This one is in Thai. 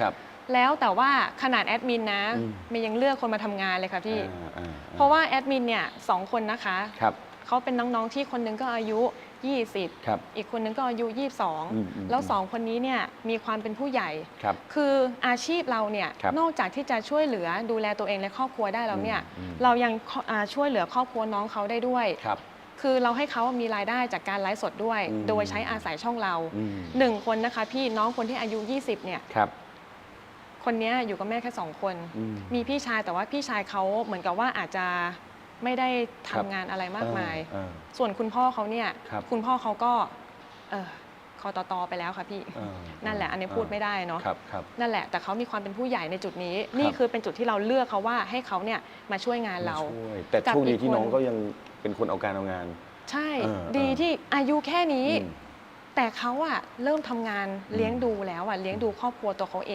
ครับ แล้วแต่ว่าขนาดแอดมินนะอืมเมย์ยังเลือกคนมาทำงานเลยค่ะพี่ อ่าอ่เพราะว่าแอดมินเนี่ยสองคนนะคะ ครับเขาเป็นน้องๆที่คนหนึงก็อายุ 20 ครับ อีกคนหนึงก็อายุ อืมอืม22 แล้วสองคนนี้เนี่ยมีความเป็นผู้ใหญ่ ครับ คืออาชีพเราเนี่ยครับนอกจากที่จะช่วยเหลือดูแลตัวเองและครอบครัวได้แล้วเนี่ยอืมอืม เรายังอ่าช่วยเหลือครอบครัวน้องเขาได้ด้วย ครับ คือเราให้เขามีรายได้จากการไลฟ์สดด้วย อืม โดยใช้อาศัยช่องเราอืมหนึ่งคนนะคะพี่น้องคนที่อายุ 20เนี่ยครับ คนเนี้ยอยู่กับแม่แค่สองคน อืม มีพี่ชายแต่ว่าพี่ชายเขาเหมือนกับว่าอาจจะไม่ได้ทำครับงานอะไรมากมาย เออ ส่วนคุณพ่อเขาเนี่ยครับ ณพ่อเขาก็ เออคอตตอไปแล้วค่ะพี่ เออนั่นแหละ อันนี้พูดไม่ได้เนาะ ครับครับ นั่นแหละ แต่เขามีความเป็นผู้ใหญ่ในจุดนี้ นี่คือเป็นจุดที่เราเลือกเขาว่าให้เขาเนี่ยมาช่วยงานเรามาช่วยแต่กับช่วงอีนี้กที่คนน้องก็ยังเป็นคนเอาการเอางาน ใช่ เออดีเออที่อายุแค่นี้ อืม แต่เขาอะเริ่มทำงานเลี้ยงดูแล้วอะเลี้ยงดูครอบครัวตัวเขาเอง